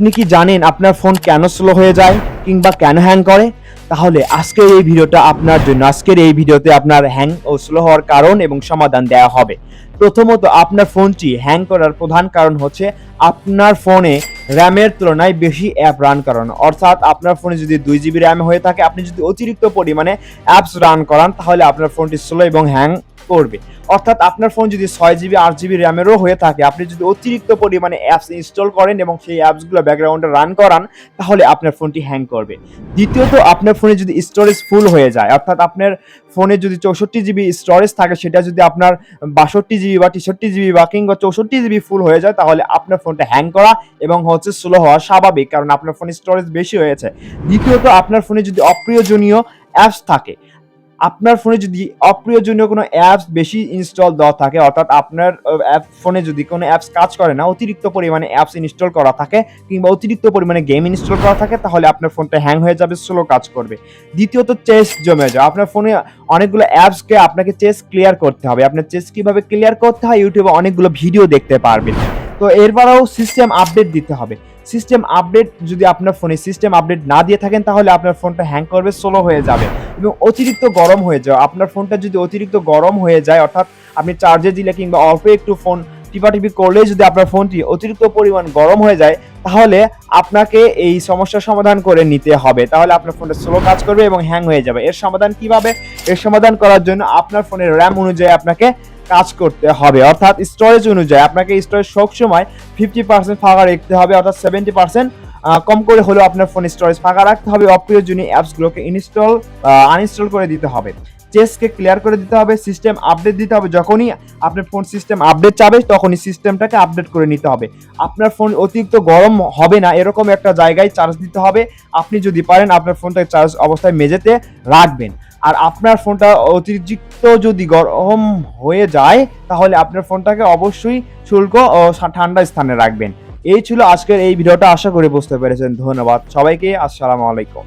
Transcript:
আপনি কি জানেন আপনার ফোন কেন স্লো হয়ে যায় কিংবা কেন হ্যাং করে? তাহলে আজকের এই ভিডিওটা আপনার জন্য। আজকের এই ভিডিওতে আপনার হ্যাং ও স্লো হওয়ার কারণ এবং সমাধান দেওয়া হবে। প্রথমত আপনার ফোনটি হ্যাং করার প্রধান কারণ হচ্ছে আপনার ফোনে র্যামের তুলনায় বেশি অ্যাপ রান করানো। অর্থাৎ আপনার ফোনে যদি দুই জিবি র্যাম হয়ে থাকে, আপনি যদি অতিরিক্ত পরিমাণে অ্যাপস রান করান, তাহলে আপনার ফোনটি স্লো এবং হ্যাং করবে। অর্থাৎ আপনার ফোন যদি ছয় জিবি আট জিবি র্যামেরও হয়ে থাকে, আপনি যদি অতিরিক্ত পরিমাণে অ্যাপস ইনস্টল করেন এবং সেই অ্যাপসগুলো ব্যাকগ্রাউন্ডে রান করান, তাহলে আপনার ফোনটি হ্যাং করবে। দ্বিতীয়ত, আপনার ফোনে যদি স্টোরেজ ফুল হয়ে যায়, অর্থাৎ আপনার ফোনে যদি চৌষট্টি জিবি স্টোরেজ থাকে, সেটা যদি আপনার বাষট্টি জিবি বা তেষট্টি জিবি বা কিংবা চৌষট্টি জিবি ফুল হয়ে যায়, তাহলে আপনার ফোনটা হ্যাং করা এবং হচ্ছে স্লো হওয়া স্বাভাবিক, কারণ আপনার ফোনে স্টোরেজ বেশি হয়েছে। দ্বিতীয়ত, আপনার ফোনে যদি অপ্রিয়জনীয় অ্যাপস থাকে আপনার ফোনে যদি অপ্রয়োজনীয় কোনো অ্যাপস বেশি ইনস্টল দেওয়া থাকে, অর্থাৎ আপনার অ্যাপ ফোনে যদি কোনো অ্যাপস কাজ করে না, অতিরিক্ত পরিমাণে অ্যাপস ইনস্টল করা থাকে কিংবা অতিরিক্ত পরিমাণে গেম ইনস্টল করা থাকে, তাহলে আপনার ফোনটা হ্যাং হয়ে যাবে স্লো কাজ করবে। দ্বিতীয়ত চেস জমে যায় আপনার ফোনে অনেকগুলো অ্যাপসকে আপনাকে চেস ক্লিয়ার করতে হবে। আপনার চেস কীভাবে ক্লিয়ার করতে হয়, ইউটিউবে অনেকগুলো ভিডিও দেখতে পারবেন। তো এরপরেও সিস্টেম আপডেট দিতে হবে। সিস্টেম আপডেট যদি আপনার ফোনে সিস্টেম আপডেট না দিয়ে থাকেন, তাহলে আপনার ফোনটা হ্যাং করবে স্লো হয়ে যাবে। এবং অতিরিক্ত গরম হয়ে যাওয়া, আপনার ফোনটা যদি অতিরিক্ত গরম হয়ে যায়, অর্থাৎ আপনি চার্জে দিলে কিংবা অল্প একটু ফোন টিপাটিপি করলে যদি আপনার ফোনটি অতিরিক্ত পরিমাণ গরম হয়ে যায়, তাহলে আপনাকে এই সমস্যার সমাধান করে নিতে হবে। তাহলে আপনার ফোনটা স্লো কাজ করবে এবং হ্যাং হয়ে যাবে। এর সমাধান কীভাবে? এর সমাধান করার জন্য আপনার ফোনের র্যাম অনুযায়ী আপনাকে কাজ করতে হবে। অর্থাৎ স্টোরেজ অনুযায়ী আপনাকে স্টোরেজ সব সময় ফিফটি পার্সেন্ট ফাঁকা রাখতে হবে, অর্থাৎ সেভেন্টি পার্সেন্ট কম করে হলেও আপনার ফোন স্টোরেজ ফাঁকা রাখতে হবে। অপ্রিয়জনীয় অ্যাপসগুলোকে ইনস্টল আনইনস্টল করে দিতে হবে। চেসকে ক্লিয়ার করে দিতে হবে সিস্টেম আপডেট দিতে হবে। যখনই আপনার ফোন সিস্টেম আপডেট চাবে, তখনই সিস্টেমটাকে আপডেট করে নিতে হবে। আপনার ফোন অতিরিক্ত গরম হবে না, এরকম একটা জায়গায় চার্জ দিতে হবে। আপনি যদি পারেন, আপনার ফোনটাকে চার্জ অবস্থায় মেঝেতে রাখবেন। আর আপনার ফোনটা অতিরিক্ত যদি গরম হয়ে যায়, তাহলে আপনার ফোনটাকে অবশ্যই শুল্ক ঠান্ডা স্থানে রাখবেন। এই ছিল আজকের এই ভিডিওটা, আশা করি বুঝতে পেরেছেন। ধন্যবাদ সবাইকে, আসসালামু আলাইকুম।